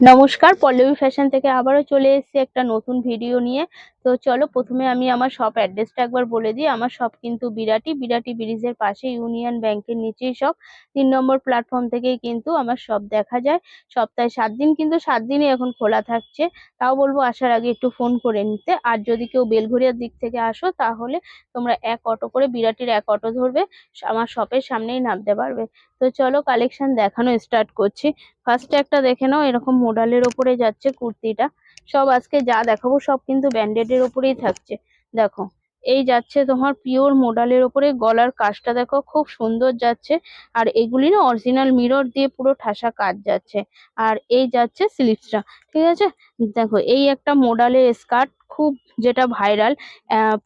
নমস্কার পল্লবী ফ্যাশন থেকে আবারও চলে এসেছি একটা নতুন ভিডিও নিয়ে। তো চলো প্রথমে আমি আমার শপ অ্যাড্রেসটা একবার বলে দিই। আমার শপ কিন্তু বিরাটি বিরাটি ব্রিজের পাশে ইউনিয়ন ব্যাংকের নিচেই শপ তিন নম্বর প্ল্যাটফর্ম থেকেই কিন্তু আমার শপ দেখা যায়। সপ্তাহে সাত দিন কিন্তু সাত দিনই এখন খোলা থাকছে। তাও বলব আসার আগে একটু ফোন করে নিতে। আর যদি কেউ বেলঘরিয়ার দিক থেকে আসো, তাহলে তোমরা এক অটো করে বিরাটির এক অটো ধরবে। আমার শপের সামনেই নামতে পারবে। তো চলো কালেকশন দেখানো স্টার্ট করছি। ফার্স্টে একটা দেখে নাও, এরকম মোডালের ওপরে যাচ্ছে কুর্তিটা। সব আজকে যা দেখাবো সব কিন্তু ব্যান্ডেডের ওপরেই থাকছে। দেখো, এই যাচ্ছে তোমার পিওর মোডালের ওপরে, গলার কাজটা দেখো খুব সুন্দর যাচ্ছে। আর এগুলি না অরিজিনাল মিরর দিয়ে পুরো ঠাসা কাজ যাচ্ছে। আর এই যাচ্ছে স্লিভসটা ঠিক আছে? দেখো, এই একটা মোডালের স্কার্ট খুব যেটা ভাইরাল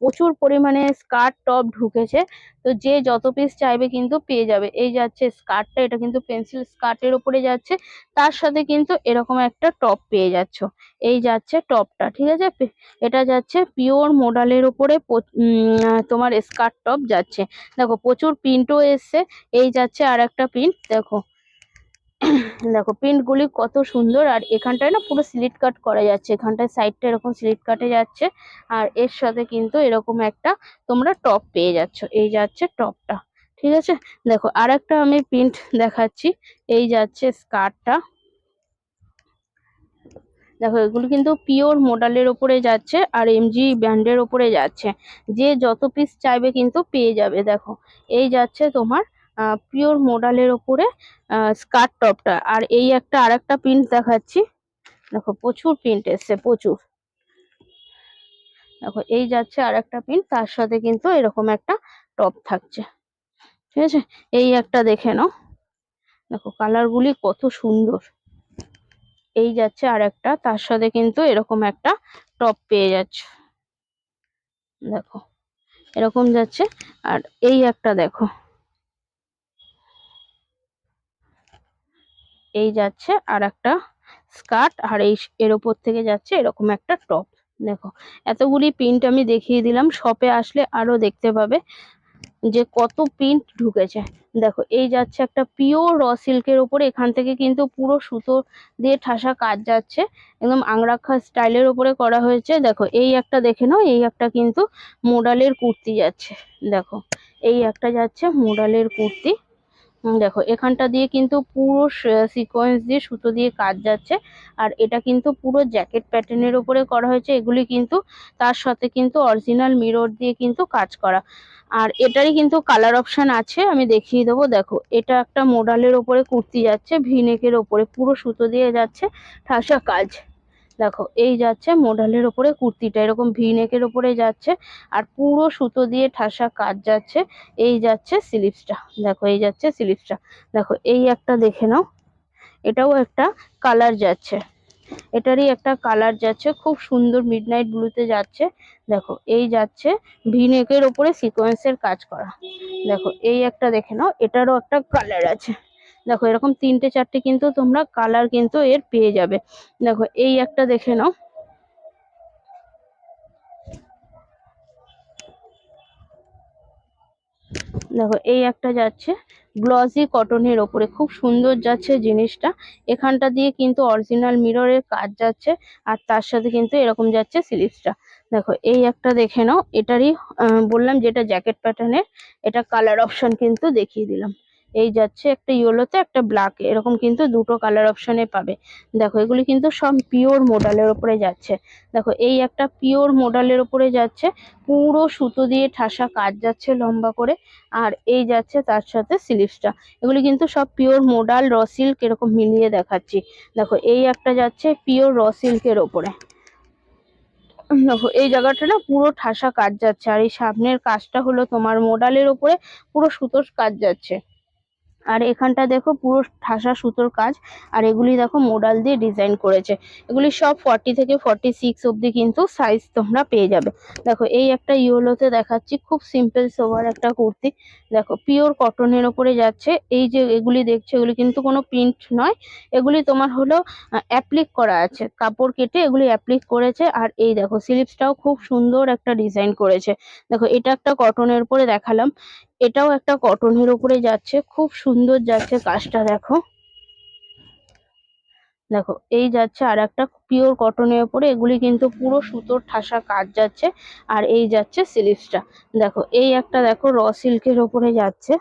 প্রচুর পরিমাণে স্কার্ট টপ ঢুকেছে। তো যে যত পিস চাইবে কিন্তু পেয়ে যাবে। এই যাচ্ছে স্কার্টটা এটা কিন্তু পেন্সিল স্কার্টের ওপরে যাচ্ছে। তার সাথে কিন্তু এরকম একটা টপ পেয়ে যাচ্ছ। এই যাচ্ছে টপটা ঠিক আছে? এটা যাচ্ছে পিওর মোডালের ওপরে তোমার স্কার্ট টপ যাচ্ছে। দেখো, প্রচুর প্রিন্টও এসছে। এই যাচ্ছে আর একটা প্রিন্ট দেখো। দেখো প্রিন্ট গুলি কত সুন্দর, আর এখানটায় না পুরো স্লিট কাট করা যাচ্ছে। এখানটায় সাইডটা এরকম স্লিট কাটে যাচ্ছে, আর এর সাথে কিন্তু এরকম একটা তোমরা টপ পেয়ে যাচ্ছ। এই যাচ্ছে টপটা ঠিক আছে? দেখো আর একটা আমি প্রিন্ট দেখাচ্ছি। এই যাচ্ছে স্কার্টটা দেখো, এগুলো কিন্তু পিওর মোডালের ওপরে যাচ্ছে, আর এমজি ব্র্যান্ডের ওপরে যাচ্ছে। যে যত পিস চাইবে কিন্তু পেয়ে যাবে, দেখো। এই যাচ্ছে তোমার পিওর মোডালের ওপরে স্কার্ট টপটা আর এই একটা, আরেকটা প্রিন্ট দেখাচ্ছি। দেখো, প্রচুর প্রিন্ট এসছে, প্রচুর। দেখো, এই যাচ্ছে আর একটা প্রিন্ট তার সাথে কিন্তু এরকম একটা টপ থাকছে। ঠিক আছে? এই একটা দেখে নাও। দেখো কালার গুলি কত সুন্দর। এই যাচ্ছে আর একটা তার সাথে কিন্তু এরকম একটা টপ পেয়ে যাচ্ছে। দেখো, এরকম যাচ্ছে। আর এই একটা দেখো। এই যাচ্ছে আর একটা স্কার্ট আর এই এর ওপর থেকে যাচ্ছে এরকম একটা টপ। দেখো, এতগুলি প্রিন্ট আমি দেখিয়ে দিলাম শপে আসলে আরও দেখতে পাবে যে কত প্রিন্ট ঢুকেছে। দেখো, এই যাচ্ছে একটা পিওর র সিল্কের ওপরে, এখান থেকে কিন্তু পুরো সুতো দিয়ে ঠাসা কাজ যাচ্ছে। একদম আংরাক্ষা স্টাইলের ওপরে করা হয়েছে। দেখো, এই একটা দেখে নাও, এই একটা কিন্তু মোডালের কুর্তি যাচ্ছে। দেখো, এই একটা যাচ্ছে মোডালের কুর্তি। দেখো, এখানটা দিয়ে কিন্তু পুরো সিকোয়েন্স দিয়ে সুতো দিয়ে কাজ যাচ্ছে। আর এটা কিন্তু পুরো জ্যাকেট প্যাটার্নের ওপরে করা হয়েছে। এগুলি কিন্তু তার সাথে কিন্তু অরিজিনাল মিরর দিয়ে কিন্তু কাজ করা। আর এটারই কিন্তু কালার অপশন আছে, আমি দেখিয়ে দেবো। দেখো, এটা একটা মোডালের ওপরে কুর্তি যাচ্ছে ভিনেকের ওপরে পুরো সুতো দিয়ে যাচ্ছে। ঠাসা কাজ। দেখো, এই যাচ্ছে মোডালের ওপরে কুর্তিটা, এরকম ভিনেকের ওপরে যাচ্ছে আর পুরো সুতো দিয়ে ঠাসা কাজ যাচ্ছে। এই যাচ্ছে স্লিভসটা দেখো এই যাচ্ছে স্লিভসটা দেখো, এই একটা দেখে নাও, এটাও একটা কালার যাচ্ছে। এটারই একটা কালার যাচ্ছে, খুব সুন্দর মিডনাইট ব্লুতে যাচ্ছে। দেখো, এই যাচ্ছে ভিনেকের ওপরে সিকোয়েন্সের কাজ করা। দেখো, এই একটা দেখে নাও, এটারও একটা কালার আছে। দেখো এরকম তিনটে, চারটে কিন্তু তোমরা কালার কিন্তু এর পেয়ে যাবে। দেখো এই একটা দেখে নাও। দেখো এই একটা যাচ্ছে গ্লসি কটনের ওপরে। খুব সুন্দর যাচ্ছে জিনিসটা। এখানটা দিয়ে কিন্তু অরিজিনাল মিররের কাজ যাচ্ছে আর তার সাথে কিন্তু এরকম যাচ্ছে স্লিভসটা দেখো এই একটা দেখে নাও। এটারই বললাম যেটা জ্যাকেট প্যাটার্নের এটা কালার অপশন কিন্তু দেখিয়ে দিলাম। এই যাচ্ছে একটা ইয়েলোতে একটা ব্ল্যাক এরকম কিন্তু দুটো কালার অপশনে পাবে। দেখো, এগুলি কিন্তু সব পিওর মোডালের ওপরে যাচ্ছে। দেখো, এই একটা পিওর মোডালের ওপরে যাচ্ছে, পুরো সুতো দিয়ে ঠাসা কাজ যাচ্ছে লম্বা করে, আর এই যাচ্ছে তার সাথে স্লিভসটা এগুলি কিন্তু সব পিওর মোডাল র সিল্ক এরকম মিলিয়ে দেখাচ্ছি। দেখো, এই একটা যাচ্ছে পিওর র সিল্কের ওপরে দেখো, এই জায়গাটা না পুরো ঠাসা কাজ যাচ্ছে, আর এই সামনের কাজটা হলো তোমার মোডালের ওপরে পুরো সুতোর কাজ যাচ্ছে। আর এখানটা দেখো পুরো ঠাসা সুতোর কাজ, আর এগুলি দেখো মোডাল দিয়ে ডিজাইন করেছে। এগুলি সব ফর্টি থেকে ফর্টি সিক্স অব্দি কিন্তু সাইজ তোমরা পেয়ে যাবে। দেখো, এই একটা ইয়েলোতে দেখাচ্ছি, খুব সিম্পল সোভার একটা কুর্তি। দেখো পিওর কটনের ওপরে যাচ্ছে। এই যে এগুলি দেখছ, এগুলি কিন্তু কোনো প্রিন্ট নয়। এগুলি তোমার হলো অ্যাপ্লিক করা আছে। কাপড় কেটে এগুলি অ্যাপ্লিক করেছে, আর এই দেখো স্লিভসটাও খুব সুন্দর একটা ডিজাইন করেছে। দেখো, এটা একটা কটনের উপরে দেখালাম। এটাও একটা কটনের উপরে যাচ্ছে। খুব সুন্দর যাচ্ছে কাজটা, দেখো। দেখো, এই যাচ্ছে আর একটা পিওর কটনের ওপরে এগুলি কিন্তু পুরো সুতোর ঠাসা কাজ যাচ্ছে। আর এই যাচ্ছে স্লিভসটা দেখো, এই একটা, দেখো র সিল্কের ওপরে যাচ্ছে।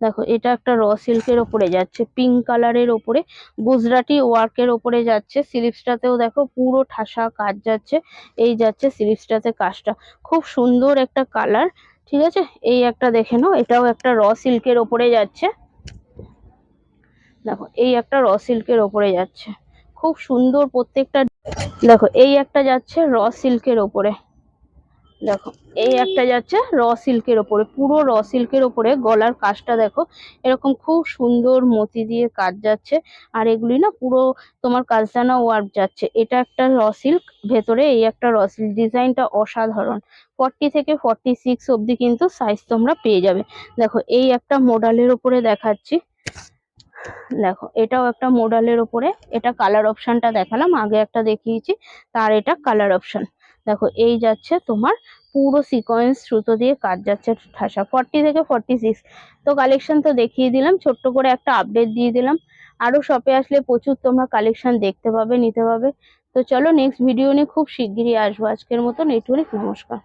দেখো, এটা একটা র সিল্কের ওপরে যাচ্ছে। পিঙ্ক কালারের ওপরে গুজরাটি ওয়ার্কের ওপরে যাচ্ছে। স্লিভসটাতেও দেখো, পুরো ঠাসা কাজ যাচ্ছে। এই যাচ্ছে স্লিভসটাতে কাজটা। খুব সুন্দর একটা কালার ঠিক আছে? এই একটা দেখে নাও, এটাও একটা র সিল্কের ওপরে যাচ্ছে। দেখো, এই একটা র সিল্কের ওপরে যাচ্ছে। খুব সুন্দর প্রত্যেকটা, দেখো, এই একটা যাচ্ছে র সিল্কের ওপরে। দেখো, এই একটা যাচ্ছে র সিল্কের ওপরে, পুরো র সিল্কের ওপরে গলার কাজটা দেখো, এরকম খুব সুন্দর মতি দিয়ে কাজ যাচ্ছে, আর এগুলি না পুরো তোমার কাজদানা ওয়ার্ক যাচ্ছে, এটা একটা র সিল্ক ভেতরে এই একটা র সিল্ক ডিজাইনটা অসাধারণ ফর্টি থেকে ফর্টি সিক্স অবধি কিন্তু সাইজ তোমরা পেয়ে যাবে, দেখো এই একটা মডেলের ওপরে দেখাচ্ছি, দেখো এটাও একটা মডেলের ওপরে, এটা কালার অপশনটা দেখালাম, আগে একটা দেখিয়েছি, তার এটা কালার অপশন দেখো, এই যাচ্ছে তোমার পুরো সিকোয়েন্স সুতো দিয়ে কাজ যাচ্ছে ঠাসা ফর্টি থেকে ফর্টি সিক্স তো কালেকশন তো দেখিয়ে দিলাম, ছোট্ট করে একটা আপডেট দিয়ে দিলাম। আরও শপে আসলে প্রচুর তোমরা কালেকশন দেখতে পাবে, নিতে পাবে। তো চলো নেক্সট ভিডিও নিয়ে খুব শিগগিরই আসব। আজকের মতন এইটুকুনি নমস্কার।